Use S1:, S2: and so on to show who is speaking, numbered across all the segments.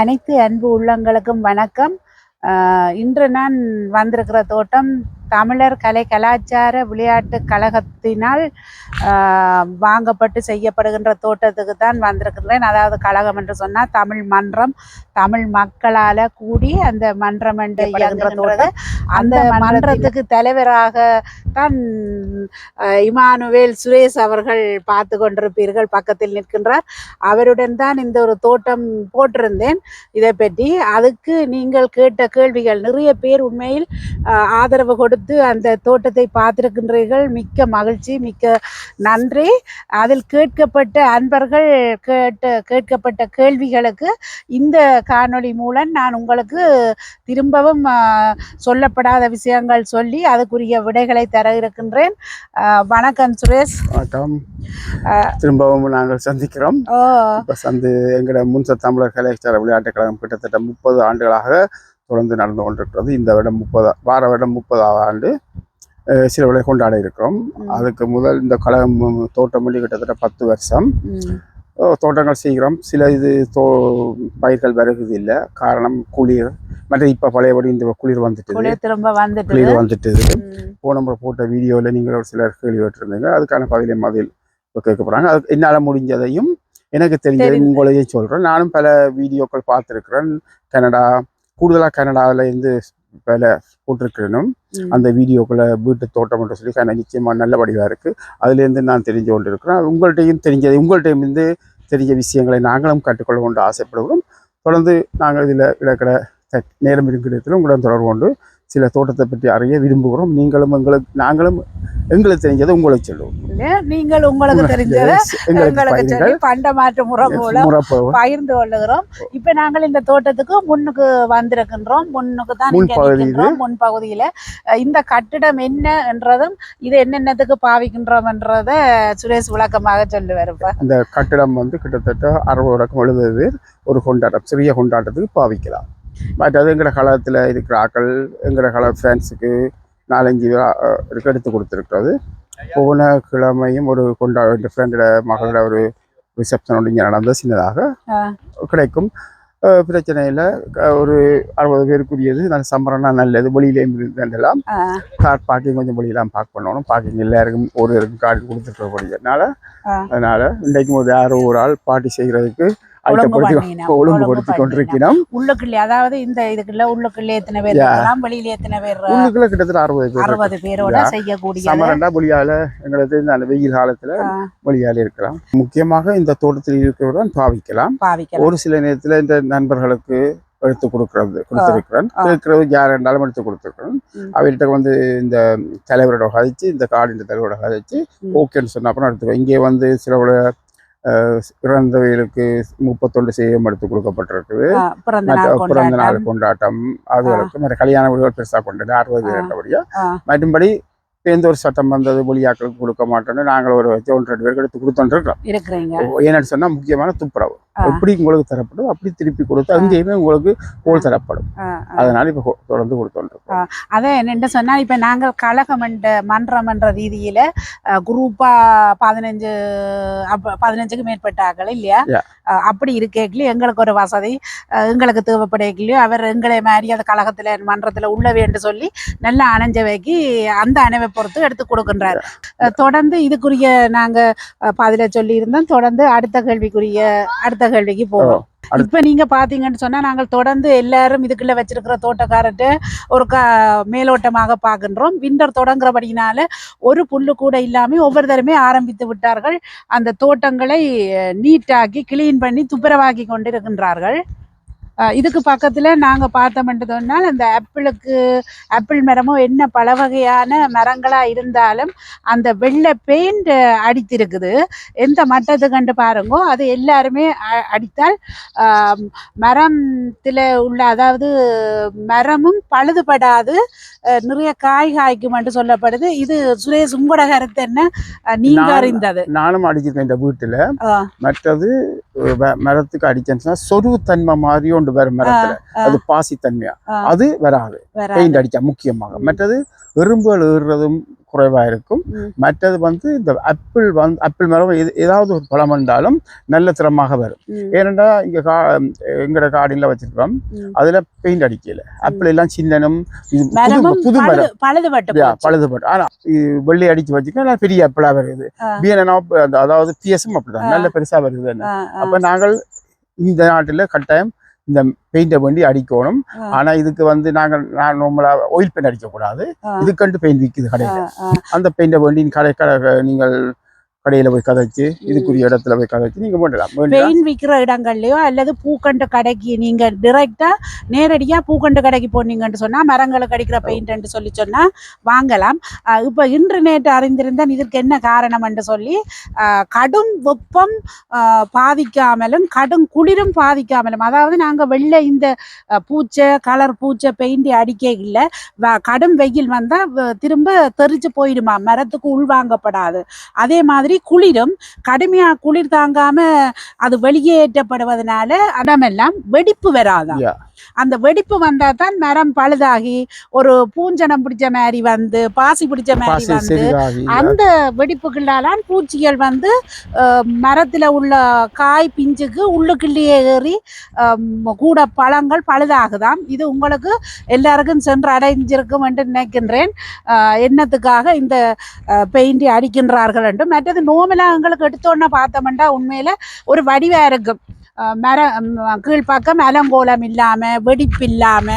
S1: அனைத்து அன்பு உள்ளங்களுக்கும் வணக்கம். இன்று நான் வந்திருக்கிற தோட்டம் தமிழர் கலை கலாச்சார விளையாட்டு கழகத்தினால் வாங்கப்பட்டு செய்யப்படுகின்ற தோட்டத்துக்கு தான் வந்திருக்கிறேன் அதாவது கழகம் என்று சொன்னால் தமிழ் மன்றம் தமிழ் மக்களால் கூடி அந்த மன்றம் என்று இயங்குகிற தோட்டம். அந்த மன்றத்துக்கு தலைவராக தான் இமானுவேல் சுரேஷ் அவர்கள் பார்த்து கொண்டிருப்பீர்கள். பக்கத்தில் நிற்கின்றார். அவருடன் தான் இந்த ஒரு தோட்டம் போட்டிருந்தேன். இதை பற்றி அதுக்கு நீங்கள் கேட்ட கேள்விகள் நிறைய பேர் உண்மையில் ஆதரவு கொடுத்து அந்த தோட்டத்தை பார்த்திருக்கின்றீர்கள். மிக்க மகிழ்ச்சி மிக்க நன்றி. அதில் கேட்கப்பட்ட அன்பர்கள் கேட்ட கேட்கப்பட்ட கேள்விகளுக்கு இந்த காணொளி மூலம் நான் உங்களுக்கு திரும்பவும் சொல்லப்படாத விஷயங்கள் சொல்லி அதுக்குரிய விடைகளை தர இருக்கின்றேன். வணக்கம் சுரேஷ்.
S2: வணக்கம். திரும்பவும் நாங்கள் சந்திக்கிறோம். இப்போ சந்து எங்களோட முன்ச தமிழர் கலாச்சார விளையாட்டுக் கழகம் கிட்டத்தட்ட முப்பது ஆண்டுகளாக தொடர்ந்து நடந்து கொண்டிருக்கிறது. இந்த வருடம் முப்பது வார வருடம் முப்பதாவது ஆண்டு அஹ், சில விலை கொண்டாட இருக்கிறோம். அதுக்கு முதல் இந்த கழகம் தோட்டம் பண்ணி கிட்டத்தட்ட பத்து வருஷம். தோட்டங்கள் செய்கிறோம். சில இது தோ பயிர்கள் வருகிறது இல்லை. காரணம் குளிர். மற்ற இப்போ பழையபடி இந்த குளிர் வந்துட்டு
S1: குளிர் திரும்ப வந்துட்டு
S2: குளிர் வந்துட்டு போன முறை போட்ட வீடியோவில் நீங்கள் ஒரு சிலர் கேள்வி கேட்டிருந்தீங்க. அதுக்கான பதிலை மதில் இப்போ கேட்க போகிறாங்க அது என்னால் முடிஞ்சதையும் எனக்கு தெரிஞ்சதை. உங்களையும் சொல்கிறேன் நானும் பல வீடியோக்கள் பார்த்துருக்குறேன். கனடா கூடுதலாக கனடாவில் இருந்து பல போட்டிருக்கிறேனும்
S1: ம்.
S2: அந்த வீடியோக்களை வீட்டு தோட்டம் என்று சொல்லி நிச்சயமாக நல்ல வடிவாக இருக்குது அதுலேருந்து நான் தெரிஞ்சு கொண்டு இருக்கிறேன் உங்கள்கிட்டையும் தெரிஞ்சது உங்கள்கிட்டையும் இருந்து தெரிஞ்ச விஷயங்களை நாங்களும் கற்றுக்கொள்ள கொண்டு ஆசைப்படுகிறோம். தொடர்ந்து நாங்கள் இதில் இடக்கிட நேரம் இருக்கிற இடத்துல உங்களுடன் தொடர்பு கொண்டு சில தோட்டத்தை பற்றி அறிய விரும்புகிறோம். நீங்களும் எங்களுக்கு நாங்களும் எங்களுக்கு தெரிஞ்சதை உங்களுக்கு சொல்லுவோம்.
S1: நீங்கள் உங்களுக்கு தெரிஞ்சதை
S2: எங்களுக்கு
S1: சொல்லி பண்ட மாற்று முறை
S2: முறப்ப-
S1: பகிர்ந்து கொள்ளுகிறோம். இப்ப நாங்கள் இந்த தோட்டத்துக்கு முன்னுக்கு வந்திருக்கின்றோம். முன்னுக்கு தான் முன்பகுதியில அஹ் இந்த கட்டிடம் என்ன என்றதும் இது என்னென்னத்துக்கு பாவிக்கின்றோம்ன்றத சுரேஷ் விளக்கமாக சொல்லுவார்
S2: இந்த கட்டிடம் வந்து கிட்டத்தட்ட அறுபது ரகம் எழுபது பேர் ஒரு கொண்டாட்டம் சிறிய கொண்டாட்டத்துக்கு பாவிக்கலாம். மற்றது எங்களோட காலத்தில் இருக்கிற ஆக்கள் எங்களோட கால ஃப்ரெண்ட்ஸுக்கு நாலஞ்சு இருக்கு எடுத்து கொடுத்துருக்கிறது போன கிழமையும் ஒரு கொண்டா என் ஃப்ரெண்டோட மகளோட ஒரு ரிசப்ஷன் ஒன்று இங்கே நடந்த சின்னதாக. கிடைக்கும் அஹ், பிரச்சனை இல்லை க- ஒரு அறுபது பேருக்குரியது நல்ல சம்பரம்னா நல்லது வெளியிலேயும் இருந்தெல்லாம் கார் பார்க்கிங் கொஞ்சம் வெளியெல்லாம் பார்க் பண்ணணும் பார்க்கிங் எல்லாருக்கும் ஒரு இருக்கும் கார்டு கொடுத்துருக்கக்கூடியதுனால
S1: ஆ.
S2: அதனால இன்றைக்கும் ஒரு யாரோ ஒரு ஆள் பார்ட்டி செய்கிறதுக்கு. ஒழுங்குபடுத்தி
S1: ஒழுங்கு
S2: கொண்டிருக்கிறோம்.
S1: உள்ளுக்குள்ளே அதாவது இந்த இதுக்குள்ள உள்ளுக்குள்ளே எத்தனை பேர்
S2: Yeah.
S1: இருக்கலாம் வெளியில எத்தனை பேர்
S2: உள்ளுக்குள்ள கிட்டத்தட்ட அறுபது பேர்
S1: அறுபது பேரோட
S2: Yeah.
S1: செய்யக்கூடிய
S2: சமரண்டா வெளியால எங்களுக்கு இந்த அந்த வெயில் காலத்துல வெளியால இருக்கலாம். முக்கியமாக இந்த தோட்டத்தில் இருக்கிறவர்கள் பாவிக்கலாம். ஒரு சில நேரத்துல இந்த நண்பர்களுக்கு எடுத்து கொடுக்கறது கொடுத்துருக்கிறேன்
S1: ஆ.
S2: கேட்கறது யார் இருந்தாலும் எடுத்து கொடுத்துருக்கிறேன். அவர்கிட்ட வந்து இந்த தலைவரோட கதைச்சு இந்த காடின் தலைவரோட கதைச்சு. ஓகேன்னு சொன்ன அப்புறம் எடுத்துக்கோ. இங்கே வந்து சில அஹ், இறந்தவர்களுக்கு முப்பத்தொண்டு செய்யம் எடுத்து கொடுக்கப்பட்டிருக்குது.
S1: பிறந்த நாள் கொண்டாட்டம்.
S2: அதுகளுக்கு மற்ற கல்யாண வீடுகள் பெருசாக கொண்டது அறுபது
S1: ஆ.
S2: மற்றும்படி ஒரு சட்டம் வந்தது மொழியாக்களுக்கு கொடுக்க மாட்டோம்னு நாங்கள் ஒரு ஒன்று ரெண்டு பேருக்கு எடுத்து கொடுத்தோன்றிருக்கிறோம் ஏன்னு சொன்னா முக்கியமான துப்புரவு. எப்படி உங்களுக்கு தரப்படும் அப்படி திருப்பி கொடுத்து அங்கேயுமே உங்களுக்கு கோல் தரப்படும். அதனால இப்ப தொடர்ந்து கொடுத்தோன்றிருக்கோம்.
S1: அதை என்னென்று சொன்னால் இப்போ நாங்கள் கழகம் என்ற மன்றம் என்ற ரீதியில் குரூப்பாக பதினஞ்சு பதினஞ்சுக்கு மேற்பட்ட ஆக்கள் இல்லையா? அப்படி இருக்கேக்கிலையும் எங்களுக்கு ஒரு வசதி எங்களுக்கு தேவைப்படைக்கலையும் அவர் எங்களை மாதிரி அந்த கழகத்தில் மன்றத்தில் உள்ளவே என்று சொல்லி நல்ல அணைஞ்சவைக்கு அந்த அணைவை பொறுத்து எடுத்து கொடுக்கின்றார். தொடர்ந்து இதுக்குரிய நாங்கள் பதில சொல்லியிருந்தோம். தொடர்ந்து அடுத்த கேள்விக்குரிய அடுத்த கேள்விக்கு போவோம்.
S2: அடுத்த-
S1: இப்ப நீங்க பாத்தீங்கன்னு சொன்னா நாங்கள் தொடர்ந்து எல்லாரும் இதுக்குள்ள வச்சிருக்கிற தோட்டக்காரர்கிட்ட ஒரு க மேலோட்டமாக பார்க்கின்றோம். விண்டர் தொடங்குறபடினால ஒரு புல்லு கூட இல்லாம ஒவ்வொருத்தருமே ஆரம்பித்து விட்டார்கள். அந்த தோட்டங்களை நீட்டாக்கி கிளீன் பண்ணி துப்புரவாக்கி கொண்டிருக்கின்றார்கள். இதுக்கு பக்கத்துல நாங்க பார்த்தோம்னு சொன்னால் அந்த ஆப்பிளுக்கு ஆப்பிள் மரமோ என்ன பல வகையான மரங்களா இருந்தாலும் அந்த வெள்ளை பெயிண்ட் அடித்திருக்குது. எந்த மட்டத்துக்கு கண்டு பாருங்கோ அது எல்லாருமே அடித்தால் மரத்தில் உள்ள அதாவது மரமும் பழுதுபடாது நிறைய காய் காய்க்கும் என்று சொல்லப்படுது. இது சுரேஷ் உங்களோட கருத்து என்ன நீங்க அறிந்தது.
S2: நானும் அடிச்சிருக்கேன் இந்த வீட்டுல. மற்றது மரத்துக்கு அடிச்சேன்னு சொன்னா சொருவு தன்மை மாதிரி ஒன்று ஒன்று வரும் மரத்துல. அது பாசித்தன்மையா. அது வராது. பெயிண்ட் அடிச்சா முக்கியமாக. மற்றது எறும்புகள் ஏறுறதும் குறைவா இருக்கும். மற்றது வந்து இந்த ஆப்பிள் வந்து ஆப்பிள் மரம் ஏதாவது ஒரு பழம் வந்தாலும் நல்ல திறமாக வரும். ஏனென்றா இங்க கா எங்கட காடில வச்சிருக்கோம். அதுல பெயிண்ட் அடிக்கல. ஆப்பிள் எல்லாம் சின்னனும் புது மரம்
S1: பழுது- பழுதுபட்டு
S2: ஆனா வெள்ளி அடிச்சு வச்சுக்கா பெரிய ஆப்பிளா வருது. பிஎன்என் அதாவது பிஎஸ்எம் அப்படிதான். நல்ல பெருசா வருது அப்ப நாங்கள் இந்த நாட்டுல கட்டாயம் இந்த பெயிண்டை வேண்டி அடிக்கணும். ஆனா இதுக்கு வந்து நாங்கள் நான் நார்மலா ஆயில் பெயிண்ட் அடிக்க கூடாது
S1: ஆ.
S2: இதுக்கண்டு பெயிண்ட் விற்குது கடையில. அந்த பெயிண்டை வேண்டி கடை கடை நீங்கள் கடையில போய் கதைச்சு இதுக்குரிய இடத்துல போய் கதைச்சு நீங்க வேண்டலாம் வேண்டாம்
S1: பெயின் விக்கிற இடங்கள்லயோ அல்லது பூக்கண்டு கடைக்கு நீங்க டிரெக்டா நேரடியா பூக்கண்டு கடைக்கு போனீங்கன்னு சொன்னா மரங்களுக்கு அடிக்கிற பெயிண்ட் சொல்லி சொன்னா வாங்கலாம். இப்ப இன்று நேற்று அறிந்திருந்தேன் இதற்கு என்ன காரணம் என்று சொல்லி கடும் வெப்பம் பாதிக்காமலும் கடும் குளிரும் பாதிக்காமலும் அதாவது நாங்க வெள்ளை இந்த பூச்சை கலர் பூச்சை பெயிண்ட் அடிக்க இல்லை கடும் வெயில் வந்தா திரும்ப தெரிச்சு போயிடுமா மரத்துக்கு உள்வாங்கப்படாது அதே மாதிரி குளிரும். கடுமையா குளிர் தாங்காம அது வெளியேற்றப்படுவதனால இடமெல்லாம் வெடிப்பு
S2: வராதான்
S1: அந்த வெடிப்பு வந்தா தான் மரம் பழுதாகி ஒரு பூஞ்சனம் பிடிச்ச மாதிரி வந்து பாசி பிடிச்ச மாதிரி வந்து அந்த வெடிப்புகளாலாம் பூச்சிகள் வந்து மரத்துல உள்ள காய் பிஞ்சுக்கு உள்ளுக்குள்ளேயே ஏறி அஹ், கூட பழங்கள் பழுதாகுதாம். இது உங்களுக்கு எல்லாருக்கும் சென்று அடைஞ்சிருக்கும் என்று நினைக்கின்றேன். அஹ், என்னத்துக்காக இந்த பெயிண்ட் அடிக்கின்றார்கள் என்று மற்றது நோமெல்லாம் எங்களுக்கு எடுத்தோன்னே பார்த்தோம்னா உண்மையில ஒரு வடிவா இருக்கும். மர கீழ்ப்பக்கம் அலங்கோலம் இல்லாம வெடிப்பு இல்லாம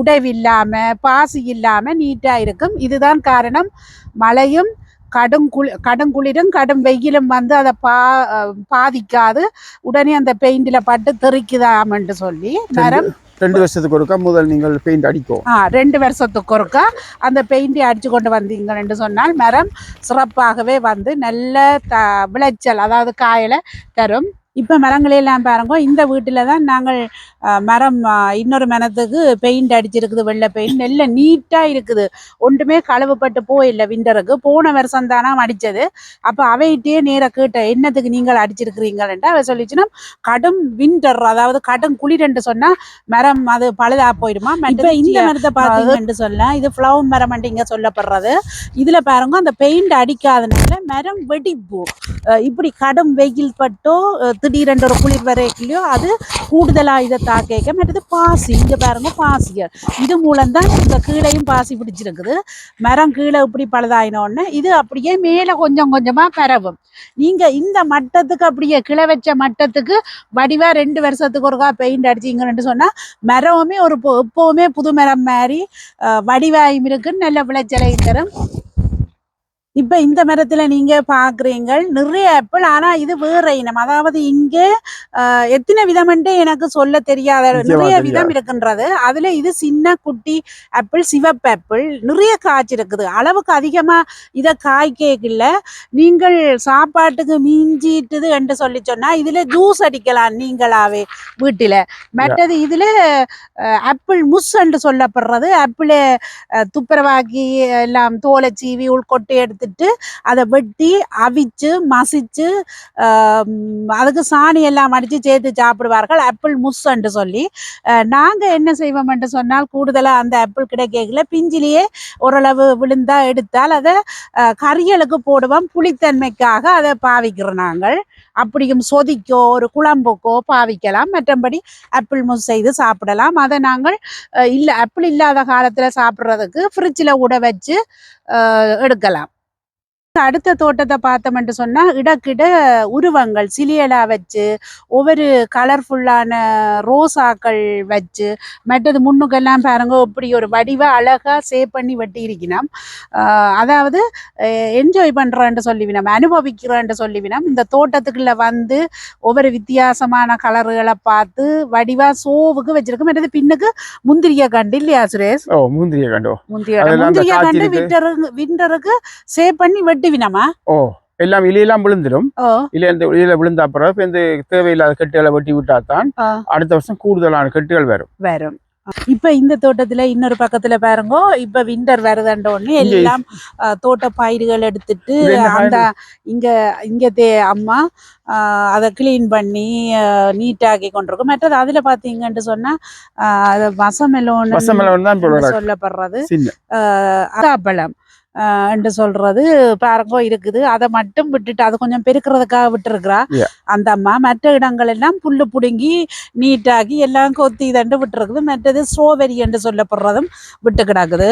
S1: உடைவு இல்லாம பாசி இல்லாம நீட்டா இருக்கும். இதுதான் காரணம். மழையும் கடும் குளி கடும் குளிரும் கடும் வெயிலும் வந்து அதை பா பாதிக்காது. உடனே அந்த பெயிண்டில் பட்டு தெறிக்குதாம் என்று சொல்லி மரம்
S2: ரெண்டு வருஷத்துக்கு ஒருக்கா முதல் நீங்கள் பெயிண்ட் அடிக்கும்
S1: ஆ ரெண்டு வருஷத்துக்கு ஒருக்கா அந்த பெயிண்டை அடிச்சு கொண்டு வந்தீங்கன்னு சொன்னால் மரம் சிறப்பாகவே வந்து நல்ல த விளைச்சல் அதாவது காயலை தரும். இப்போ மரங்களெல்லாம் பாருங்க இந்த வீட்டில் தான் நாங்கள் மரம் இன்னொரு மரத்துக்கு பெயிண்ட் அடிச்சிருக்குது வெள்ளை பெயிண்ட் நல்ல நீட்டாக இருக்குது. ஒன்றுமே களவுப்பட்டு போயில்லை விண்டருக்கு போன வருஷம் தானே அடித்தது அப்போ அவைகிட்டே நேராக கேட்ட என்னத்துக்கு நீங்கள் அடிச்சிருக்கிறீங்கன்ட்டு அவ சொல்லிச்சுன்னா கடும் விண்டர் அதாவது கடும் குளிரென்று சொன்னால் மரம் அது பழுதா போயிடுமா? இப்போ இந்த மரத்தை பார்த்தீங்கன்னு சொல்ல இது ஃப்ளவர் மரம் இங்க சொல்லப்படுறது. இதுல பாருங்க அந்த பெயிண்ட் அடிக்காதனால மரம் வெடிப்பு. இப்படி கடும் வெயில் பட்டோ திடீரென்ற ஒரு குளிர் வரைக்குள்ளயோ அது கூடுதலாக இதை தாக்கேக்க மற்றது பாசி. இங்கே பாருங்க பாசிகள். இது மூலம்தான் இந்த கீழையும் பாசி பிடிச்சிருக்குது. மரம் கீழே இப்படி பழுதாயினோடனே இது அப்படியே மேலே கொஞ்சம் கொஞ்சமாக பரவும். நீங்கள் இந்த மட்டத்துக்கு அப்படியே கிளை வச்ச மட்டத்துக்கு வடிவாக ரெண்டு வருஷத்துக்கு ஒருக்கா பெயிண்ட் அடிச்சிங்கன்னு சொன்னால் மரமுமே ஒரு பொ- புது மரம் மாதிரி வடிவாயும் இருக்குன்னு நல்ல விளைச்சலை தரும். இப்ப இந்த மரத்துல நீங்க பாக்குறீங்க நிறைய ஆப்பிள் ஆனா இது வேற இனம். அதாவது இங்க எத்தனை விதம்ன்ட்டு எனக்கு சொல்ல தெரியாத நிறைய. விதம் இருக்கின்றது. அதுல இது சின்ன குட்டி ஆப்பிள் சிவப்பு ஆப்பிள் நிறைய காய்ச்சிருக்குது அளவுக்கு அதிகமா இத காய்க்கல நீங்கள் சாப்பாட்டுக்கு மீஞ்சிட்டுது என்று சொல்லி சொன்னா இதுல ஜூஸ் அடிக்கலாம் நீங்களாவே வீட்டில. மற்றது இதுல ஆப்பிள் முஸ் என்று சொல்லப்படுறது. ஆப்பிள் துப்புரவாக்கி எல்லாம் தோலை சீவி உள்கொட்டை எடுத்துட்டு அதை வெட்டி அவிச்சு மசிச்சு அதுக்கு சாணி எல்லாம் அடித்து சேர்த்து சாப்பிடுவார்கள். ஆப்பிள் முஸ் என்று சொல்லி. நாங்கள் என்ன செய்வோம் என்று சொன்னால் கூடுதலாக அந்த ஆப்பிள் கிடைக்கல பிஞ்சிலேயே ஓரளவு விழுந்தா எடுத்தால் அதை கறிகளுக்கு போடுவோம். புளித்தன்மைக்காக அதை பாவிக்கிறோம் நாங்கள். அப்படியும் சொதிக்கோ ஒரு குழம்புக்கோ பாவிக்கலாம். மற்றபடி ஆப்பிள் முஸ் செய்து சாப்பிடலாம். அதை நாங்கள் இல்லை ஆப்பிள் இல்லாத காலத்தில் சாப்பிட்றதுக்கு ஃப்ரிட்ஜில் ஊட வச்சு எடுக்கலாம். அடுத்த தோட்டத்தை பார்த்தோம்னு சொன்னா இடக்கிட உருவங்கள் சிலியலா வச்சு ஒவ்வொரு கலர்ஃபுல்லான ரோசாக்கள் வச்சு மற்றது முன்னுக்கெல்லாம் பாருங்க இப்படி ஒரு வடிவ அழகா சேவ் பண்ணி வெட்டி இருக்கணும் அதாவது என்ஜாய் பண்றேன்னு சொல்லிவினோம் அனுபவிக்கிறேன்னு சொல்லிவினோம். இந்த தோட்டத்துக்குள்ள வந்து ஒவ்வொரு வித்தியாசமான கலர்களை பார்த்து வடிவா சோவுக்கு வச்சிருக்கு மற்றது பின்னுக்கு முந்திரிய கண்டு இல்லையா சுரேஷ்?
S2: முந்திரிய கண்டோ.
S1: முந்திரிய கண்டு. விண்டருக்கு விண்டருக்கு சேவ் பண்ணி வெட்டுவினமா
S2: ஓ எல்லாம் இலையெல்லாம் விழுந்துடும்.
S1: ஓ.
S2: இல்ல இந்த இலையில விழுந்த இப்ப இந்த தேவையில்லாத கெட்டுகளை வெட்டி விட்டா தான். அடுத்த வருஷம் கூடுதலான கெட்டுகள் வரும்.
S1: வரும். இப்ப இந்த தோட்டத்துல இன்னொரு பக்கத்துல பாருங்க இப்ப விண்டர்
S2: இங்க
S1: எல்லாம் தோட்ட பயிர்கள் எடுத்துட்டு அந்த இங்க இங்க தே அம்மா அதை கிளீன் பண்ணி நீட்டாக்கி கொண்டிருக்கும் மற்றது அதுல பாத்தீங்கன்னு சொன்னா
S2: வர
S1: சொல்லப்படுறது. அதாப்பழம் என்று சொல்றது பாருங்கோ இருக்குது. அதை மட்டும் விட்டுட்டு அது கொஞ்சம் பெருக்கிறதுக்காக விட்டுருக்குறா. அந்த அம்மா மற்ற இடங்கள் எல்லாம் புல்லு புடுங்கி நீட்டாக்கி எல்லாம் கொத்தி இதண்டு விட்டுருக்குது. மற்றது ஸ்ட்ராபெரி என்று சொல்லப்படுறதும் விட்டு கிடக்குது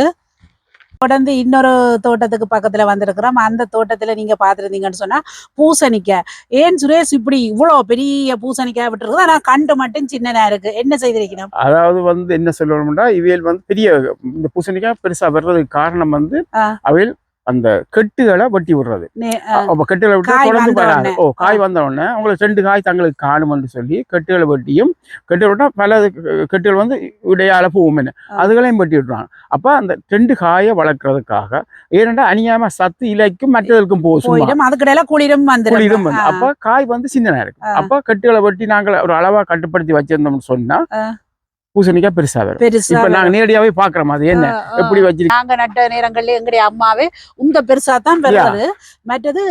S1: தொடர்ந்து இன்னொரு தோட்டத்துக்கு பக்கத்துல வந்திருக்கிறோம். அந்த தோட்டத்துல நீங்க பாத்துருந்தீங்கன்னு சொன்னா பூசணிக்காய். ஏன் சுரேஷ் இப்படி இவ்வளவு பெரிய பூசணிக்காய் விட்டுருக்குது? ஆனா கண்டு மட்டும் சின்னதா இருக்கு. என்ன செய்திருக்கணும்?
S2: அதாவது வந்து என்ன சொல்லணும்னா இவையல் வந்து பெரிய இந்த பூசணிக்காய் பெருசா வர்றதுக்கு காரணம் வந்து. அவையில் அந்த கெட்டுகளை வெட்டி விடுறது. அப்ப கெட்டுகளை விட்டு தொடர்ந்து
S1: வந்த
S2: வராது. ஓ காய் வந்த உடனே உங்களுக்கு ரெண்டு காய் தங்களுக்கு காணும்னு சொல்லி கெட்டுகளை வெட்டியும் கெட்டு விட்டா பல கெட்டுகள் வந்து இடையால
S1: ஆ.
S2: அதுகளையும் வெட்டி விட்டுறாங்க அப்ப அந்த ரெண்டு காயை வளர்க்கறதுக்காக ஏனென்றா அநியாயமா சத்து இலைக்கும் மற்றதற்கும் போகும்
S1: அதுக்கிடையில குளிரும் வந்துடும்.
S2: குளிரும் வந்து. அப்ப காய் வந்து சின்னதா இருக்கு.
S1: ஆ.
S2: அப்ப கட்டுகளை வெட்டி நாங்கள் ஒரு அளவா கட்டுப்படுத்தி வச்சிருந்தோம்னு சொன்னா. பூசணிக்காய் பெருசா வரும். இப்ப நாங்க நேரடியாவே பாக்குறோம் அது என்ன. எப்படி வச்சிருக்கீங்க?
S1: நாங்க நட்ட நேரங்கள்ல எங்களுடைய அம்மாவே உங்க பெருசா தான் பெறாது மற்றது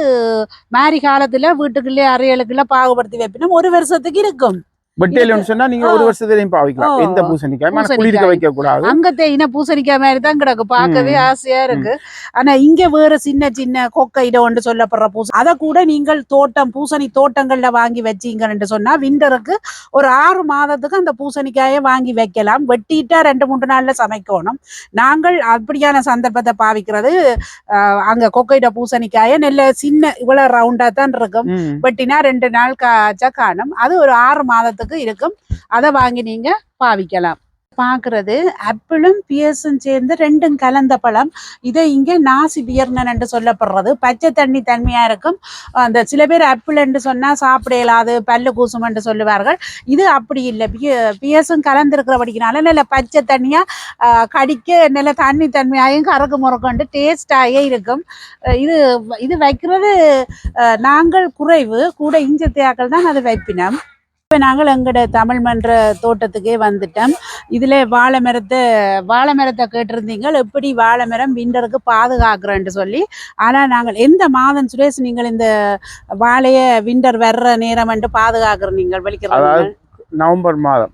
S1: மாரி காலத்துல வீட்டுக்குள்ளே அறையலுக்குள்ள பாகுபடுத்தி வைப்பினும். ஒரு வருஷத்துக்கு இருக்கும்.
S2: வெட்டையிலன்னு சொன்னா நீங்க ஒரு வருஷத்துலயும் பாவிக்கலாம். எந்த பூசணிக்காய்? ஆனா
S1: பூசணிக்காய்.
S2: குளிர்க்க வைக்க கூடாது
S1: அங்கத்தை இன பூசணிக்காய் மாதிரி தான் கிடக்கு. பார்க்கவே. ஆசையா இருக்கு. ஆனா இங்க வேற சின்ன சின்ன கொக்கை ஒன்று சொல்லப்படுற பூசை அதை கூட நீங்கள் தோட்டம் பூசணி தோட்டங்கள்ல வாங்கி வச்சீங்கன்னு சொன்னா விண்டருக்கு ஒரு ஆறு மாதத்துக்கு அந்த பூசணிக்காயை வாங்கி வைக்கலாம். வெட்டிட்டா ரெண்டு மூன்று நாள்ல சமைக்கணும். நாங்கள் அப்படியான சந்தர்ப்பத்தை பாவிக்கிறது அங்க கொக்கைட பூசணிக்காயை நல்ல சின்ன இவ்வளவு ரவுண்டா தான் இருக்கும். வெட்டினா ரெண்டு நாள் காய்ச்சா காணும். அது ஒரு ஆறு மாதத்துக்கு இருக்கும். அதை வாங்கி நீங்க பாவிக்கலாம். பார்க்கறது ஆப்பிளும் பியர்ஸும் சேர்ந்து ரெண்டும் கலந்த பழம். இதை இங்கே நாசி பியர்னன் என்று சொல்லப்படுறது. பச்சை தண்ணி தன்மையா இருக்கும். அந்த சில பேர் ஆப்பிள் என்று சொன்னா சாப்பிட இயலாது பல்லு கூசும் என்று சொல்லுவார்கள். இது அப்படி இல்லை. பிய பியர்ஸும் கலந்துருக்கிறபடிக்கினால நல்ல பச்சை தண்ணியா ஆஹ், கடிக்க நல்ல தண்ணி தன்மையாயும் கறக்கு முறக்கொண்டு டேஸ்டாகவே இருக்கும். இது இது வைக்கிறது நாங்கள் குறைவு. கூட இஞ்சத்தையாக்கள் தான் அது வைப்பினோம். இப்போ நாங்கள் எங்களோட தமிழ் மன்ற தோட்டத்துக்கே வந்துட்டோம். இதில் வாழை மரத்தை வாழை மரத்தை கேட்டிருந்தீங்க. எப்படி வாழை மரம் விண்டருக்கு பாதுகாக்கிறேன்னு சொல்லி. ஆனால் நாங்கள் எந்த மாதம் சுரேஷ் நீங்கள் இந்த வாழையை விண்டர் வர்ற நேரம் வந்து பாதுகாக்கிற நீங்கள் வெளிக்கிறீங்க
S2: அதாவது நவம்பர் மாதம்.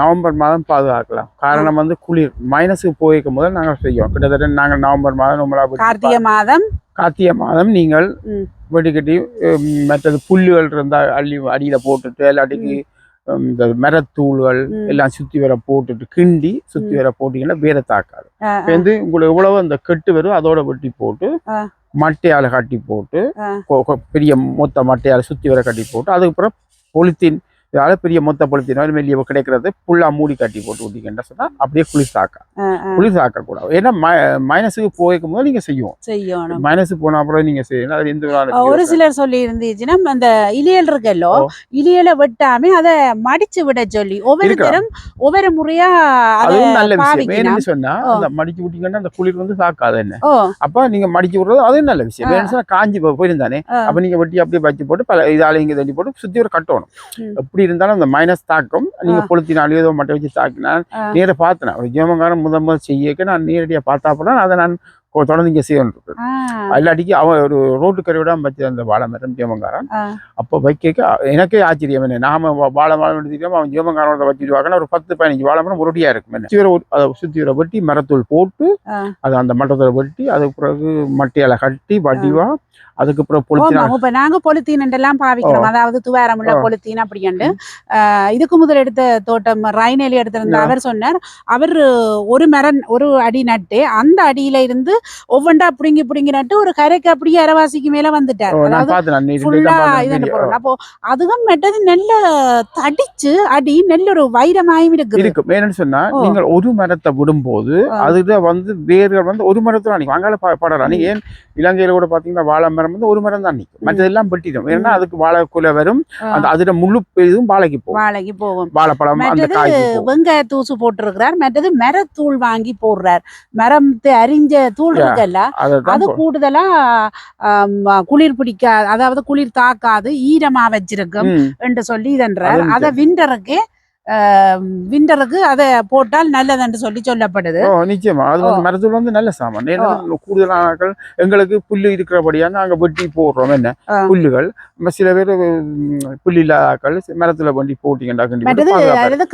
S2: நவம்பர் மாதம் பாதுகாக்கலாம். காரணம் வந்து குளிர். மைனஸுக்கு போயிருக்கும் போது நாங்கள் செய்வோம் கிட்டத்தட்ட நாங்கள் நவம்பர் மாதம் நம்மளா
S1: கார்த்திகை மாதம்.
S2: கார்த்திகை மாதம் நீங்கள்
S1: ம்.
S2: வெடிக்கட்டி உம், மற்றது புல்லுகள் இருந்தால் அள்ளி அடியில போட்டுட்டு இல்லாட்டிக்கு இந்த மரத்தூள்கள். எல்லாம் சுத்தி வர போட்டுட்டு கிண்டி சுத்தி. வர போட்டீங்கன்னா வேற தாக்காது வந்து உங்களுக்கு எவ்வளவு அந்த கெட்டு வரும் அதோட வெட்டி போட்டு. மட்டையால கட்டி போட்டு பெரிய மொத்த மட்டையால சுத்தி வர கட்டி போட்டு அதுக்கப்புறம் பொலித்தீன் இதால பெரிய மொத்த பொலித்தீன் மாதிரி மெல்லிய கிடைக்கிறது? புல்லா மூடி கட்டி போட்டு விட்டீங்கன்னு சொன்னா அப்படியே குளிர் தாக்கா
S1: ஆ, ஆ,
S2: குளிர் தாக்க கூடாது ஏன்னா மைனஸுக்கு போய்க்கும் போது நீங்க செய்யும்
S1: செய்யணும்.
S2: மைனஸ் போன அப்புறம் நீங்க செய்யணும். அது எந்த
S1: ஒரு சிலர் சொல்லி இருந்துச்சுன்னா அந்த இலியல் இருக்கல்லோ. இலியலை வெட்டாம அதை மடிச்சு விட சொல்லி ஒவ்வொரு. தரம் ஒவ்வொரு முறையா அதை
S2: அதுவும் நல்ல விஷயம். வேணும்னு சொன்னா. அந்த மடிச்சு விட்டீங்கன்னா அந்த குளிர் வந்து தாக்காது என்ன? அப்ப நீங்க மடிச்சு விடுறது அதுவும் நல்ல விஷயம். வேணும்னு சொன்னா காஞ்சி போயிருந்தானே. அப்ப நீங்க வெட்டி அப்படியே வச்சு போட்டு பல இதால இங்க தண்ணி போட்டு சுத்தி ஒரு கட்டணும்.
S1: ம்.
S2: எப்படி இருந்தாலும் அந்த மைனஸ் தாக்கம் நீங்க பொழுத்தினாலும் ஏதோ மட்டும் வச்சு தாக்கினா
S1: ஆ.
S2: நேர பார்த்தேன் ஒரு ஜீவமங்காரம் முதல் முதல் செய்யக்க நான் நேரடியா பார்த்தா கூட அதை நான் தொடர்ந்து இங்க செய்யணும். இருக்கு இல்லாட்டிக்கு அவன் ஒரு ரோட்டு கரையோட வச்சு அந்த வாழை மரம் ஜீவமங்காரம்
S1: ஆ.
S2: அப்போ வைக்க எனக்கே ஆச்சரியம் என்ன நாம வாழை மரம் எடுத்துக்கிட்டோம் அவன் ஜீவமங்காரோட வச்சுட்டு ஒரு பத்து பதினஞ்சு வாழை மரம் உருட்டியா இருக்கும் என்ன. சுத்தி வர ஒரு- அதை சுத்தி வர வெட்டி மரத்தூள் போட்டு. அது அந்த மட்டத்தில் வெட்டி அதுக்கு பிறகு மட்டையால கட்டி வடிவா அதுக்கு பிறகு
S1: இப்ப நாங்க பொலித்தீன் எல்லாம் பாவிக்கிறோம் அதாவது துவாரமுள்ள
S2: ஓ.
S1: பொலித்தீன் அப்படின்ட்டு இதுக்கு முதல் எடுத்த தோட்டம் ரைனேலி எடுத்திருந்த. அவர் சொன்னார் அவர் ஒரு மரம் ஒரு அடி நட்டு அந்த அடியில இருந்து ஒவ்வொன்றா புடுங்கி புடுங்கி நட்டு ஒரு கரைக்கு அப்படியே அரவாசிக்கு மேல வந்துட்டார். அப்போ அதுவும் மெட்டது நெல்ல தடிச்சு அடி நெல் ஒரு வைரமாயும் இருக்குது
S2: இருக்கும் ஏன்னு சொன்னா. நீங்கள் ஒரு மரத்தை விடும்போது. அதுல வந்து வேர்கள் வந்து ஒரு மரத்துல நிற்கும் அங்கால படலாம் நீங்க ஏன் இலங்கையில கூட பாத்தீங்கன்னா வாழை மரம் வந்து ஒரு மரம் தான் நிற்கும் மற்றதெல்லாம் வெட்டிடும். ஏன்னா அதுக்கு வாழை குலை வரும். அந்த அதுல முழு இதுவும் வாழைக்கு போகும்.
S1: வாழைக்கு போகும்.
S2: வாழைப்பழம் அந்த போகும்.
S1: வெங்காய தூசு போட்டிருக்கிறார். மற்றது மரத்தூள் வாங்கி போடுறார். மரத்தை அரிஞ்ச தூள். இருக்குல்ல அது கூடுதலா குளிர் பிடிக்காது அதாவது குளிர் தாக்காது ஈரமா வச்சிருக்கும். என்று சொல்லி இதன்றார்.
S2: அது
S1: அத விண்டருக்கு விண்டருக்கு அதை போட்டால் நல்லதுன்னு சொல்லி சொல்லப்படுது.
S2: நிச்சயமா. அது வந்து மரத்தூள் வந்து நல்ல சாமான். ஏன்னா கூடுதலான ஆட்கள் எங்களுக்கு புல்லு இருக்கிறபடியா நாங்க வெட்டி போடுறோம். என்ன. புல்லுகள். சில பேர் புல்லு இல்லாத ஆட்கள் மரத்துல வண்டி போட்டீங்கன்னா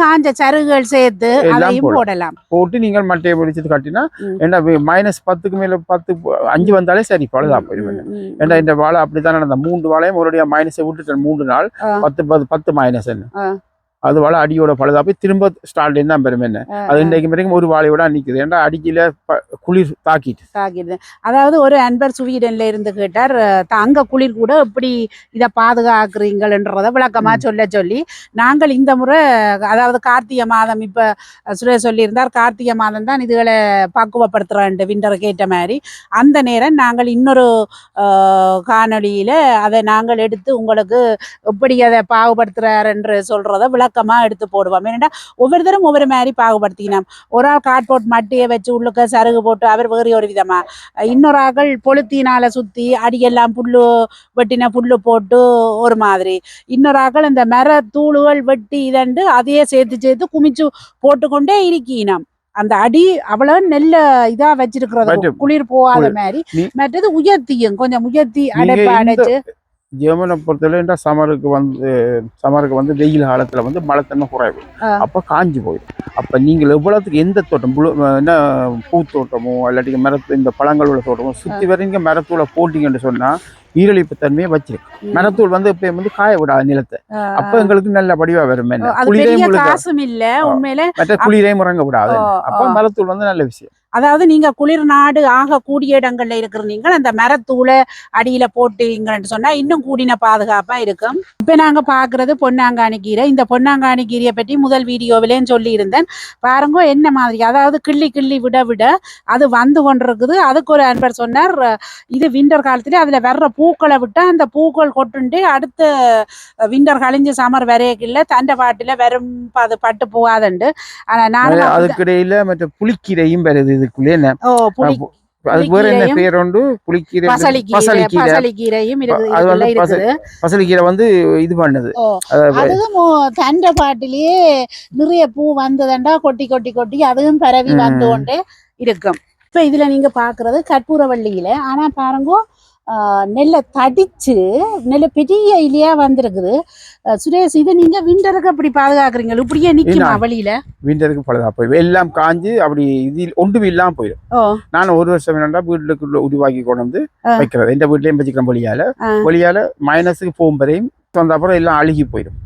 S1: காஞ்ச சருகுகள் சேர்த்து அதையும்
S2: போடலாம். போட்டு நீங்கள் மட்டையை பிடிச்சிட்டு கட்டினா. என்ன மைனஸ் பத்துக்கு மேல பத்து அஞ்சு வந்தாலே சரி பழுதா போயிடுவேன்
S1: ம், ம்,
S2: ஏன்னா இந்த வாழை அப்படித்தான் நடந்த மூன்று வாழையும் ஒருடைய மைனஸை விட்டுட்டேன் மூன்று நாள். பத்து பத்து பத்து மைனஸ் என்ன. அது வாழை அடியோட பழுதா போய் திரும்ப ஸ்டார்ட்லேருந்து தான் பெரும் என்ன?
S1: ஆ,
S2: அது இன்றைக்கு வரைக்கும் ஒரு வாழையோட நிக்குது. ஏன்னா அடிக்கல ப- குளிர் தாக்கிட்டு.
S1: ஆகிடுது அதாவது ஒரு அன்பர் சுவீடன்ல இருந்து கேட்டார் அஹ், தங்க குளிர் கூட எப்படி இதை பாதுகாக்கிறீங்கன்றத விளக்கமா சொல்ல சொல்லி நாங்கள் இந்த முறை அதாவது கார்த்திகை மாதம் இப்ப சுரேஷ் சொல்லியிருந்தார் கார்த்திகை மாதம் தான் இதுகளை பக்குவப்படுத்துறேன் விண்டருக்கு ஏற்ற மாதிரி. அந்த நேரம் நாங்கள் இன்னொரு அஹ், காணொளியில அதை நாங்கள் எடுத்து உங்களுக்கு எப்படி அதை பாகுபடுத்துறார் என்று சொல்றத விளக்கமா எடுத்து போடுவோம். ஏன்னா ஒவ்வொருத்தரும் ஒவ்வொரு மாதிரி பாகுபடுத்தினோம் ஒரு ஆள் கார்ட்போர்ட் மட்டையை வச்சு உள்ளுக்க சருகு போட்டு அவர் வேறு ஒரு விதமா. இன்னொரு ஆக்கள் பொழுத்தினால சுத்தி அடியெல்லாம் புல்லு வெட்டின புல்லு போட்டு ஒரு மாதிரி. இன்னொரு ஆக்கள் இந்த மர தூளுகள் வெட்டி இதண்டு அதையே சேர்த்து சேர்த்து குமிச்சு போட்டுக்கொண்டே இருக்கீனம். அந்த அடி அவ்வளவு நெல்ல இதா வச்சிருக்கிறது குளிர் போகாத. மாதிரி மற்றது உயர்த்தியும் கொஞ்சம் உயர்த்தி அடைப்பு அடைச்சு
S2: ஜெர்மனை பொறுத்தவரை சமருக்கு வந்து சமருக்கு வந்து வெயில் காலத்துல வந்து மழை தன்மை குறைவு. அப்ப காஞ்சி போயிடும். அப்ப நீங்கள் எவ்வளவுக்கு எந்த தோட்டம் புழு என்ன பூத்தோட்டமோ இல்லாட்டி மரத்து இந்த பழங்கள் உள்ள தோட்டமோ சுத்தி வரைங்க மரத்தூளை போட்டீங்கன்னு சொன்னா ஈரழிப்பு தன்மையை வச்சிருக்கு மரத்தூள் வந்து இப்ப வந்து காய விடாது நிலத்தை. அப்ப எங்களுக்கு நல்ல படிவா வரும் குளிரையும் குளிரையும் முறங்க விடாது. அப்ப. மரத்தூள் வந்து நல்ல விஷயம்.
S1: அதாவது நீங்க குளிர் நாடு ஆக கூடிய இடங்கள்ல இருக்கிற நீங்கள் அந்த மரத்தூளை அடியில போட்டீங்கன்னு சொன்னா இன்னும் கூடின பாதுகாப்பா இருக்கும். இப்ப நாங்க பாக்குறது பொன்னாங்கானி கீரை. இந்த பொன்னாங்கானி கீரையை பற்றி முதல் வீடியோவிலேயும் சொல்லி இருந்தேன் பாருங்க என்ன மாதிரி? அதாவது கிள்ளி கிள்ளி விட விட அது வந்து கொண்டிருக்குது. அதுக்கு ஒரு அன்பர் சொன்னார் இது விண்டர் காலத்துல அதுல வர்ற பூக்களை விட்டா அந்த பூக்கள் கொட்டுண்டு அடுத்த விண்டர் கழிஞ்சு சமர் வரையக்கில்ல தண்டை பாட்டுல வெறும் அது பட்டு போகாதுண்டு. ஆனா அப்படிதான்-
S2: அதுக்கிடையில மற்ற புளிக்கீரையும் வருது. இதுக்குள்ளே என்ன?
S1: ஓ புளி
S2: அதுக்கு வேற என்ன
S1: புளிக்கீரையும்
S2: பேர் உண்டு? புளிக்கீரை
S1: பசலிக்கீரை
S2: பசலிக்கீரை
S1: பசலிக்கீரையும் இருக்கு
S2: அது வந்து
S1: இதுக்குள்ள
S2: பச-
S1: இருக்குது.
S2: பசலிக்கீரை வந்து இது பண்ணுது.
S1: அதுவும் தண்டை பாட்டிலேயே நிறைய பூ வந்ததுண்டா கொட்டி கொட்டி கொட்டி அதுவும் பரவி. வந்து கொண்டே இருக்கும். இப்ப இதுல நீங்க பாக்குறது கற்பூரவள்ளியில. ஆனா பாருங்க நெல்லை தடிச்சு நெல்லை பெரிய இலையா வந்திருக்குது. சுரேஷ் இதை நீங்க விண்டருக்கு அப்படி பாதுகாக்கிறீங்க? இப்படியே
S2: இல்ல.
S1: வழியில?
S2: விண்டருக்கு போயிடும் எல்லாம் காஞ்சு அப்படி இது ஒன்றும் இல்லாம போயிடும். நான் ஒரு வருஷம் என்னடா வீட்டுக்குள்ள உருவாக்கி கொண்டு வந்து
S1: ஆ.
S2: வைக்கிறது. இந்த வீட்லயும் வச்சுக்கிறேன்
S1: ஆ.
S2: ஒளியால மைனஸுக்கு போகும் வரையும் வந்த அப்புறம் எல்லாம் அழுகி போயிடும்.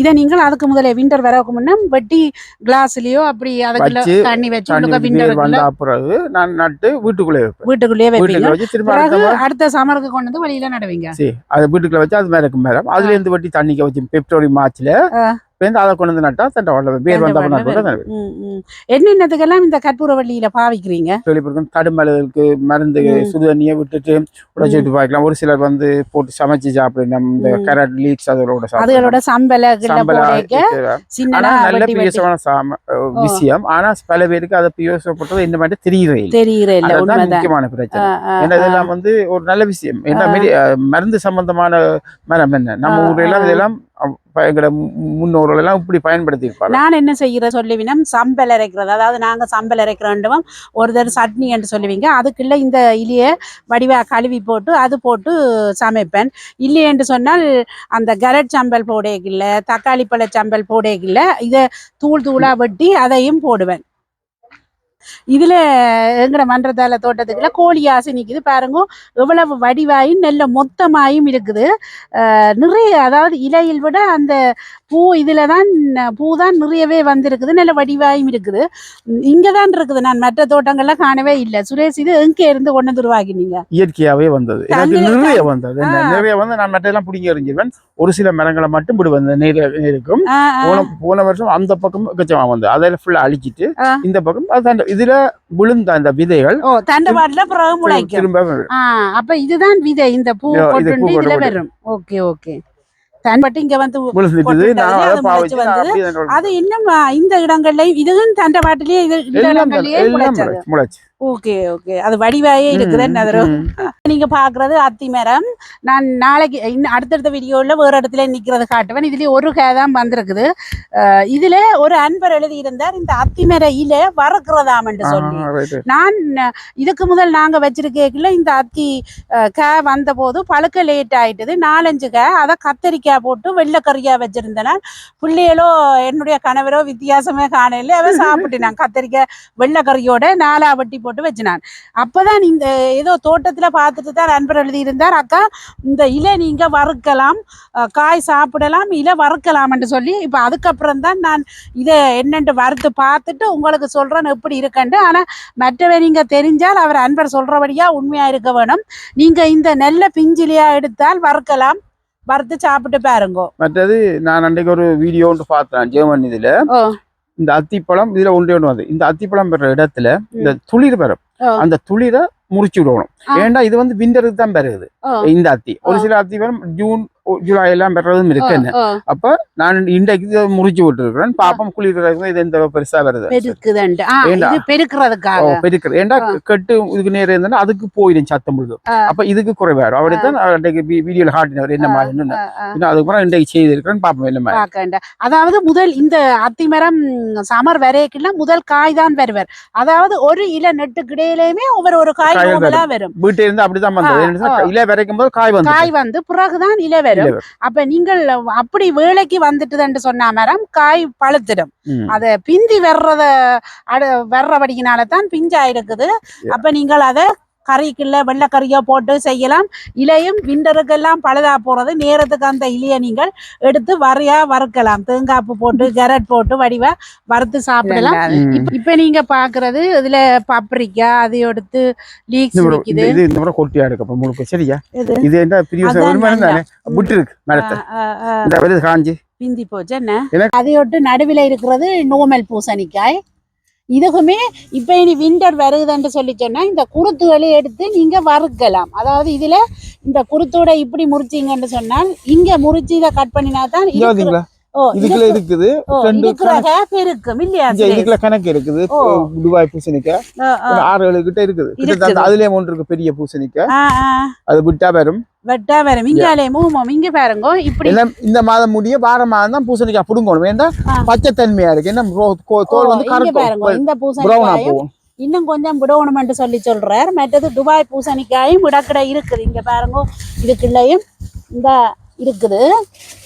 S1: இதை நீங்கள் அதுக்கு முதல்ல விண்டர் வரக்கு முன்ன வெட்டி கிளாஸ்லயோ அப்படி அதுக்குள்ள தண்ணி வச்சு விண்டருக்குள்ள
S2: வந்த பிறகு நான் நட்டு வீட்டுக்குள்ளே வைப்பேன்.
S1: வீட்டுக்குள்ளேயே வைப்பீங்க.
S2: திரும்ப அடுத்த
S1: சமருக்கு கொண்டு வந்து வெளியில நடுவீங்க.
S2: சரி அது வீட்டுக்குள்ள வச்சு அது மேல இருக்கும் மேடம். அதுல இருந்து வட்டி தண்ணிக்க வச்சு பிப்ரவரி மார்ச்ல. வந்து அதை கொண்டு வந்து நட்டா தண்டை வரல வேர் வந்த அப்புறம் நட்டு விட்டா நடுவேன்.
S1: ம், ம். என்னென்னத்துக்கெல்லாம் இந்த கற்பூரவள்ளியில பாவிக்கிறீங்க?
S2: வெளிப்பிருக்கும் தடுமலுக்கு மருந்து
S1: ம்.
S2: சுடுதண்ணியை விட்டுட்டு உடச்சி விட்டு பாய்க்கலாம். ஒரு சிலர் வந்து போட்டு சமைச்சு சாப்பிடணும் இந்த. கேரட் லீக்ஸ் அதோட ஆனா
S1: சின்னதா
S2: நல்ல பிரியசமான விஷயம். ஆனா பல பேருக்கு அதை பிரியோசப்படுறது இந்த மாதிரி அதுதான்
S1: உண்மைதான்.
S2: முக்கியமான பிரச்சனை. ஏன்னா. இதெல்லாம் வந்து ஒரு நல்ல விஷயம். என்ன அஹ், மருந்து சம்பந்தமான மரம் என்ன? நம்ம ஊர்ல. இதெல்லாம் அவ்- முன்னோர்கள் எல்லாம் இப்படி பயன்படுத்திருப்பாங்க
S1: நான் என்ன செய்யற சொல்லுவினம் சம்பல் அரைக்கிறது. அதாவது நாங்க சம்பல் அரைக்கிறோம் ஒரு தடவை சட்னி என்று சொல்லுவீங்க. அதுக்குள்ள இந்த இலிய வடிவா கழுவி போட்டு அது போட்டு சமைப்பேன். இல்லையென்று சொன்னால் அந்த கரட் சம்பல் போடையில தக்காளி பழ சம்பல் போடையில இதை தூள் தூளா வெட்டி அதையும் போடுவேன். இதுல எங்கட மன்றத்தால தோட்டத்துக்குள்ள கோழி ஆசை நிக்குது. பாருங்க எவ்வளவு வடிவாயும் நல்ல மொத்தமாயும் இருக்குது. நிறைய அதாவது இலையில் விட அந்த பூ இதுல தான் பூ தான் நிறையவே வந்திருக்குது. நல்ல வடிவாயும் இருக்குது. உம் இங்க தான் இருக்குது. நான் மற்ற தோட்டங்கள்ல காணவே இல்லை. சுரேஷ் இது எங்க இருந்து கொண்டு வந்து உருவாக்கினீங்க?
S2: இயற்கையாவே வந்தது. நிறைய வந்தது. நிறைய வந்து நான் மற்றெல்லாம் பிடிங்கி எறிஞ்சிருவேன் ஒரு சில மரங்களை மட்டும் விடுவேன் நிறைய இருக்கும். போன போன வருஷம் அந்த பக்கம் எக்கச்சமா வந்து அதில் ஃபுல்லா அழிச்சிட்டு. இந்த பக்கம் அது அந்த இதுல விழுந்த அந்த விதைகள்
S1: ஓ தண்டவாட்டுல பிறகு முளைக்கும்.
S2: திரும்ப
S1: அப்ப இதுதான் விதை. இந்த பூ கொட்டுண்டு இதுல. வரும். Okay okay. தன்பட்டு இங்க வந்து
S2: அதை
S1: இன்னும் இந்த இடங்கள்லயும் இதுவும் தண்டவாட்டிலேயே இது இடங்கள்லயே முளைச்சது.
S2: முளைச்சு முளைச்சு.
S1: Okay okay. அது வடிவாயே இருக்குதுன்னு நீங்க பாக்குறது அத்திமரம் நான் நாளைக்கு இன்னும் அடுத்தடுத்த வீடியோல வேற இடத்துல நிக்கிறது காட்டுவேன். இதுலயே ஒரு கே தான் வந்திருக்குது. இதுல ஒரு அன்பர் எழுதி இருந்தார் இந்த அத்திமர இல வறுக்கிறதாம் என்று சொல்லி. நான் இதுக்கு முதல் நாங்க வச்சிருக்கல இந்த அத்தி கே வந்த போது பழுக்க லேட் ஆயிட்டது. நாலஞ்சு கே. அதை கத்தரிக்காய் போட்டு வெள்ளைக்கறியா வச்சிருந்தேன். பிள்ளைகளோ என்னுடைய கணவரோ வித்தியாசமே காணையில அவன் சாப்பிட்டினான் கத்தரிக்காய் வெள்ளைக்கறியோட நாலா வட்டி போட்டு வச்சினான். அப்பதான் இந்த ஏதோ தோட்டத்துல பார்த்துட்டு தான் நண்பர் எழுதி இருந்தார் அக்கா இந்த இலை நீங்க வறுக்கலாம் காய் சாப்பிடலாம் இலை வறுக்கலாம்னு சொல்லி இப்ப அதுக்கப்புறம் தான் நான் இதை என்னென்று வறுத்து பார்த்துட்டு உங்களுக்கு சொல்றேன் எப்படி இருக்குன்ட்டு. ஆனா மற்றவை நீங்க தெரிஞ்சால் அவர் அன்பர் சொல்றபடியா உண்மையா இருக்க வேணும். நீங்க இந்த நெல்ல பிஞ்சிலியா எடுத்தால் வறுக்கலாம். வறுத்து சாப்பிட்டு பாருங்க.
S2: மற்றது நான் அன்றைக்கு ஒரு வீடியோ ஒன்று பார்த்தேன் ஜெர்மன் இதுல. இந்த அத்திப்பழம் இதுல ஒன்றே ஒன்று வந்து இந்த அத்திப்பழம் பெற இடத்துல இந்த துளிர் பெறும். அந்த துளிரை முறிச்சு விடணும். ஏன்டா இது வந்து விண்டருக்கு தான் பெறுது
S1: ஓ.
S2: இந்த அத்தி ஒரு. சில அத்தி வரும் ஜூன் ஓ, ஜூலை எல்லாம் பெறதும் இருக்கு என்ன?
S1: ஓ,
S2: அப்ப நான் இன்றைக்கு இதை முறிச்சு விட்டுருக்கிறேன். பாப்பம் குளிர் இது எந்த பெருசா வருது? ஏண்டா?
S1: பெருக்கிறதுக்காக.
S2: பெருக்கிறது ஏன்டா
S1: ஆ.
S2: கெட்டு இதுக்கு நேரம் இருந்தா அதுக்கு போயிடும் சத்தம் முழுதும். அப்ப இதுக்கு குறைவாரு அப்படித்தான் அன்றைக்கு வீடியோல காட்டினவர் என்ன மாதிரி
S1: ஆ, ஆ.
S2: இன்னும் அதுக்கப்புறம் இன்றைக்கு செய்திருக்கிறேன். பாப்போம் என்ன மாதிரி.
S1: அதாவது முதல் இந்த அத்திமரம் சமர் வரைக்குள்ள முதல் காய் தான் வருவர். அதாவது ஒரு இலை நெட்டுக்கிடையிலயுமே ஒவ்வொரு ஒரு காய் வரும்.
S2: வீட்டுல இருந்து அப்படிதான் வந்தது. இலை வரைக்கும் போது காய் வந்து
S1: காய் வந்து பிறகுதான் இலை வரும். அப்ப நீங்கள் அப்படி வேலைக்கு வந்துட்டுதுன்னு சொன்ன மரம் காய் பழுத்திடும். அத பிந்தி வர்றத அடு வர்றபடியினால தான் பிஞ்சா இருக்குது அப்ப நீங்கள் அதை கறிக்குள்ள வெள்ளைக்கறியோ போட்டு செய்யலாம். இலையும் விண்டருக்கெல்லாம் பழுதா போறது. நேரத்துக்கு அந்த இலையை நீங்கள் எடுத்து வரையா வறுக்கலாம். தேங்காப்பு போட்டு கேரட் போட்டு வடிவா வறுத்து சாப்பிடலாம். இப்ப- நீங்க பாக்குறது இதுல பப்ரிக்காய் அதை எடுத்து லீக்ஸ்
S2: இந்த- இது இந்த முறை கொட்டியா இருக்கு அப்ப முழுக்க சரியா?
S1: இது
S2: என்ன
S1: ம்.
S2: விட்டு இருக்கு மரத்தை காஞ்சி.
S1: பிந்தி போச்சு என்ன? அதையொட்டு நடுவில் இருக்கிறது நோமல் பூசணிக்காய். இதுக்குமே இப்ப இனி விண்டர் வருதுன்னு சொல்லி சொன்னா இந்த குருத்துகளை எடுத்து நீங்க வறுக்கலாம். அதாவது இதுல இந்த குருத்தோட இப்படி முறிச்சீங்கன்னு சொன்னால் இங்க முறிச்சு இதை கட் பண்ணினா தான் ஓ
S2: இதுக்குள்ள இருக்குது ரெண்டு
S1: கேப் இருக்கும் இல்லையா
S2: இங்க இதுக்குள்ள கணக்கு இருக்குது. துபாய் பூசணிக்காய் ஆறு ஏழு கிட்ட இருக்குது. அதுலயே ஒன்று இருக்கு. பெரிய பூசணிக்காய். அது விட்டா வரும்
S1: வெட்டா வரும் இங்காலே மூமம் இங்க பாருங்க இப்படி.
S2: இந்த மாதம் முடிய வார மாதம் தான் பூசணிக்காய் புடுங்கணும். ஏன்னா. பச்சை தன்மையா இருக்கு. என்ன தோல் வந்து கருக்கும்.
S1: இந்த பூசணிக்காயும்
S2: போகும்
S1: இன்னும் கொஞ்சம் விடணுமென்று சொல்லி சொல்றார். மற்றது துபாய் பூசணிக்காயும் விடக்கடை இருக்குது. இங்க பாருங்க இதுக்குள்ளேயும் இந்த இருக்குது.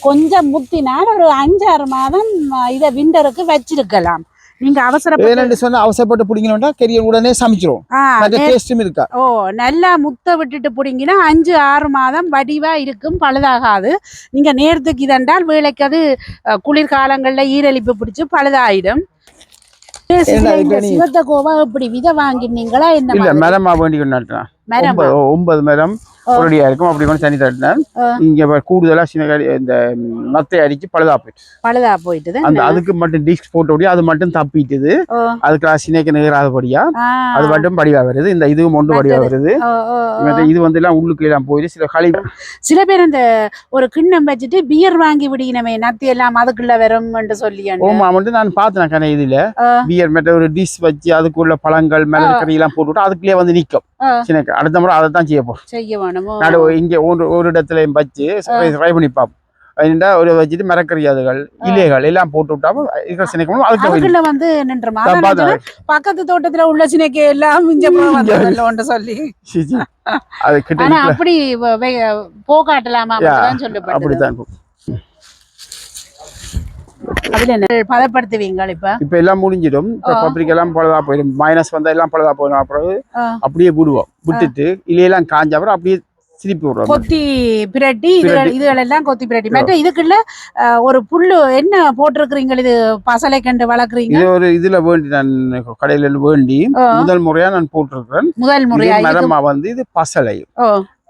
S1: கொஞ்சம் முத்தினால் ஒரு அஞ்சாறு மாதம் இதை விண்டருக்கு வச்சிருக்கலாம். நீங்க அவசரப்பட்டு
S2: ஏன்னு சொன்னா அவசரப்பட்டு பிடிக்கணும்னா கெரியர் உடனே சமைச்சிரும் மற்ற டேஸ்டும் இருக்கா?
S1: ஓ நல்லா முத்த விட்டுட்டு பிடிங்கினா அஞ்சு ஆறு மாதம் வடிவா இருக்கும் பழுதாகாது. நீங்க நேரத்துக்கு இதென்றால் வேலைக்கு அது குளிர்காலங்கள்ல ஈரலிப்பு பிடிச்சு பழுதாயிடும். சிவத்த கோவா இப்படி விதை வாங்கினீங்களா என்ன?
S2: மரமா வேண்டி ஒன்பது மரம். ஒரடியா இருக்கும். அப்படி தனி தட்டினேன்
S1: ஆ.
S2: இங்க கூடுதலா சின்ன இந்த மத்தை அடிச்சு பழுதா போயிட்டு
S1: பழுதா போயிட்டுது.
S2: அந்த அதுக்கு மட்டும் டிஸ்க் போட்டு ஓடி அது மட்டும் தப்பிட்டுது. அதுக்கு சினைக்கு நிகராதபடியா அது மட்டும் படிவா வருது. இந்த இதுவும் ஒன்று படிவா. வருது. இது வந்து எல்லாம் உள்ளுக்குள்ள எல்லாம் போயிட்டு சில களி
S1: சில பேர் இந்த ஒரு கிண்ணம் வச்சுட்டு பியர் வாங்கி விடினமே நத்தி எல்லாம் அதுக்குள்ள வரும் சொல்லி
S2: ஓமா மட்டும் நான் பார்த்தேன் கண்ண இதுல. பியர் மெட்ட ஒரு டிஷ் வச்சு அதுக்குள்ள பழங்கள் மிளகறி எல்லாம் போட்டு விட்டா அதுக்குள்ளே வந்து நிக்கும்
S1: ஆ.
S2: சின்ன அடுத்த முறை அதை தான் செய்ய போறோம்.
S1: செய்ய வேணுமோ.
S2: நடு இங்க ஒரு ஒரு இடத்துல வச்சு ட்ரை பண்ணி பார்ப்போம். ஒரு வச்சுட்டு மரக்கறி அதுகள் இலைகள் எல்லாம் போட்டு விட்டாம இருக்கிற போய்
S1: அதுக்குள்ள வந்து நின்றுமா பக்கத்து தோட்டத்துல உள்ள சினைக்கு எல்லாம் வந்து சொல்லி.
S2: அது கிட்ட.
S1: அப்படி போகாட்டலாமா
S2: அப்படித்தான்.
S1: அதுல பதப்படுத்துவீங்க இப்ப?
S2: இப்ப எல்லாம் முடிஞ்சிடும். பப்ரிக் எல்லாம் பழுதா போயிடும். மைனஸ் வந்தா எல்லாம் பழுதா போயிடும். அப்புறம். அப்படியே விடுவோம். விட்டுட்டு இலையெல்லாம் காஞ்ச அப்புறம் அப்படியே திருப்பி விடுறோம்
S1: கொத்தி பிரட்டி இதுகள் எல்லாம் கொத்தி பிரட்டி. மற்ற இதுக்குள்ள ஒரு புல்லு என்ன போட்டிருக்கிறீங்க இது? பசலை கண்டு வளர்க்குறீங்க?
S2: இது ஒரு இதுல வேண்டி நான் கடையில வேண்டி. முதல் முறையா நான் போட்டிருக்கிறேன்.
S1: முதல் முறையா
S2: மரமா வந்து இது பசலை.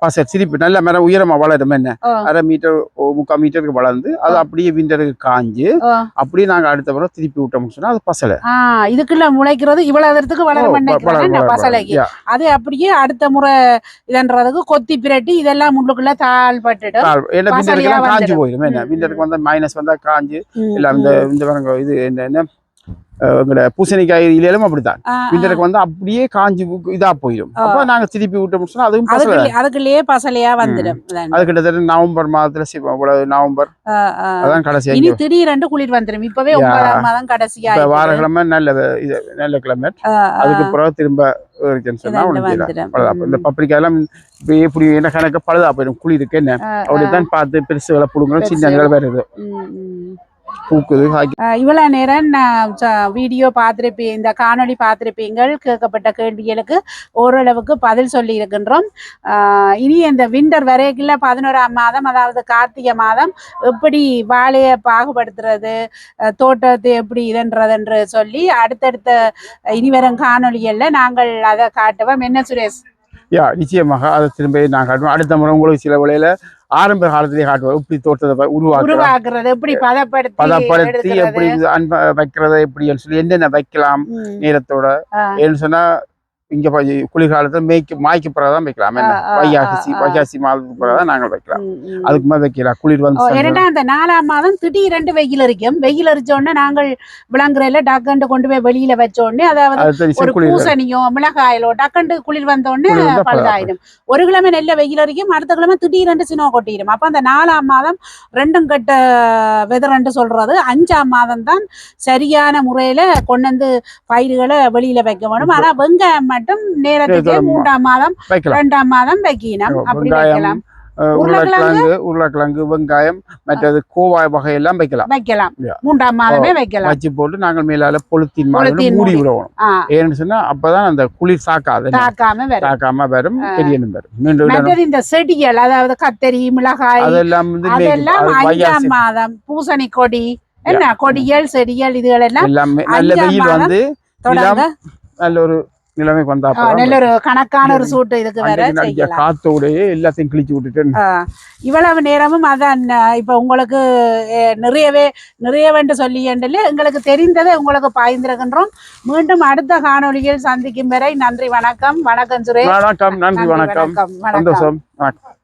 S2: பசை திருப்பி நல்ல மரம் உயரமா வளரும் என்ன. அரை மீட்டர் முக்கால் மீட்டருக்கு வளர்ந்து அது அப்படியே விண்டருக்கு காஞ்சு. அப்படியே நாங்க அடுத்த முறை திருப்பி விட்டோம்னு சொன்னா அது பசலை
S1: இதுக்குள்ள முளைக்கிறது இவ்வளவு தூரத்துக்கு
S2: வளரும்,
S1: பசலைக்கு. அது அப்படியே அடுத்த முறை இதன்றதுக்கு கொத்தி பிரட்டி இதெல்லாம் முள்ளுக்குள்ள தாள் பட்டுடும்
S2: தாழ்- ஏன்னா விண்டருக்கு காஞ்சு. போயிடும் என்ன விண்டருக்கு வந்தா மைனஸ் வந்தா காஞ்சு இல்ல இந்த. இந்த இது என்ன எங்களோட பூசணிக்காய் இலையிலும் அப்படித்தான். விண்டருக்கு வந்து அப்படியே காஞ்சி இதா போயிடும். அப்போ நாங்க திருப்பி விட்டோம்னு சொன்னா அதுவும்
S1: அதுக்குள்ளேயே பசலையா வந்துடும்.
S2: அது கிட்டத்தட்ட நவம்பர் மாதத்துல நவம்பர். அதான் கடைசி
S1: இனி திடீரென்று குளிர் வந்துடும். இப்பவே மாதம் கடைசியா
S2: வாரக்கிழமை நல்ல இது நல்ல கிழமை அதுக்கு பிறகு திரும்ப சொன்னா. இந்த பப்பரிக்காய் எல்லாம் எப்படி என்ன கணக்கு? பழுதா போயிடும். குளிருக்கு என்ன? அப்படித்தான் பார்த்து பெருசுகளை புடுங்கணும் சின்னங்களை வருது.
S1: இவ்வளவு நேரம் நான் வீடியோ பார்த்திருப்பீங்க இந்த காணொளி பார்த்திருப்பீங்கள் கேட்கப்பட்ட கேள்விகளுக்கு ஓரளவுக்கு பதில் சொல்லி இருக்கின்றோம் இனி இந்த விண்டர் வரைக்குள்ள பதினோராம் மாதம் அதாவது கார்த்திகை மாதம் எப்படி வாழையை பாகுபடுத்துறது தோட்டத்தை எப்படி இதுன்றது என்று சொல்லி அடுத்தடுத்த இனி வரும் காணொளிகள்ல நாங்கள் அதை காட்டுவோம். என்ன சுரேஷ்?
S2: யா நிச்சயமாக அதை திரும்ப நான் காட்டுவேன் அடுத்த முறை உங்களுக்கு சில வேளையில ஆரம்ப காலத்திலேயே காட்டுவேன் இப்படி தோட்டத்தை
S1: உருவாக்குறது எப்படி பதப்படுத்தி.
S2: எப்படி அன்ப வைக்கிறத எப்படின்னு சொல்லி என்னென்ன வைக்கலாம். நேரத்தோட. ஏன்னு சொன்னா இங்க குளிர்காலத்துல மேய்க்கு மாய்க்கு பிறகுதான் வைக்கலாம் என்ன வைகாசி. வைகாசி மாதத்துக்கு பிறகுதான் நாங்கள் வைக்கலாம். அதுக்கு மேல வைக்கலாம் குளிர் வந்து
S1: ஏன்னா அந்த நாலாம் மாதம் திடீரென்று வெயில் இருக்கும் வெயில் அரிச்ச உடனே நாங்கள் விளங்குறையில டக்கண்டு கொண்டு போய் வெளியில வச்ச உடனே அதாவது ஒரு பூசணியோ மிளகாயிலோ டக்கண்டு குளிர் வந்த உடனே
S2: குளிர் வந்தா
S1: பழுதாயிடும். ஒரு கிழமை நெல்ல வெயில் அரிக்கும். அடுத்த கிழமை திடீரென்று சினோ கொட்டிடும். அப்ப அந்த நாலாம் மாதம் ரெண்டும் கட்ட வெதரண்டு சொல்றது. அஞ்சாம் மாதம் தான் சரியான முறையில கொண்டு வந்து பயிர்களை வெளியில வைக்க வேணும். ஆனா வெங்காயம் மட்டும் நேரத்துக்கே மூன்றாம் மாதம்
S2: வைக்கலாம்.
S1: ரெண்டாம் மாதம் வைக்கணும். அப்படி வைக்கலாம். உருளைக்கிழங்கு?
S2: உருளைக்கிழங்கு வெங்காயம் மற்றது கோவாய் வகையெல்லாம் வைக்கலாம்.
S1: வைக்கலாம்.
S2: Yeah.
S1: மூன்றாம் மாதமே வைக்கலாம்.
S2: வச்சு போட்டு நாங்கள் மேலால பொலித்தீன் மாதிரி மூடி. விடுவோம் ஏன்னு சொன்னா அப்பதான் அந்த குளிர் சாக்காது
S1: தாக்காம வரும்.
S2: தாக்காம வரும் தெரியணும் வரும். மீண்டும்
S1: இந்த செடிகள் அதாவது கத்தரி மிளகாய்
S2: அதெல்லாம்.
S1: அதெல்லாம்
S2: வைகாசி.
S1: மாதம் பூசணி கொடி என்ன? கொடிகள் செடிகள் இதுகள் எல்லாம்
S2: எல்லாமே நல்ல வெயில் வந்து நல்ல ஒரு நிலைமைக்கு வந்தா
S1: நல்ல ஒரு கணக்கான ஒரு சூட்டு இதுக்கு செய்யலாம்.
S2: காத்தோடயே எல்லாத்தையும் கிழிச்சு விட்டுட்டு
S1: இவ்வளவு நேரமும் அதான் இப்ப உங்களுக்கு நிறையவே நிறையவென்று சொல்லி எங்களுக்கு தெரிந்ததை உங்களுக்கு பாய்ந்திருக்கின்றோம். மீண்டும் அடுத்த காணொளியில் சந்திக்கும் வரை நன்றி வணக்கம் வணக்கம் சுரேஷ்.
S2: வணக்கம் நன்றி வணக்கம்.
S1: வணக்கம்
S2: வணக்கம்.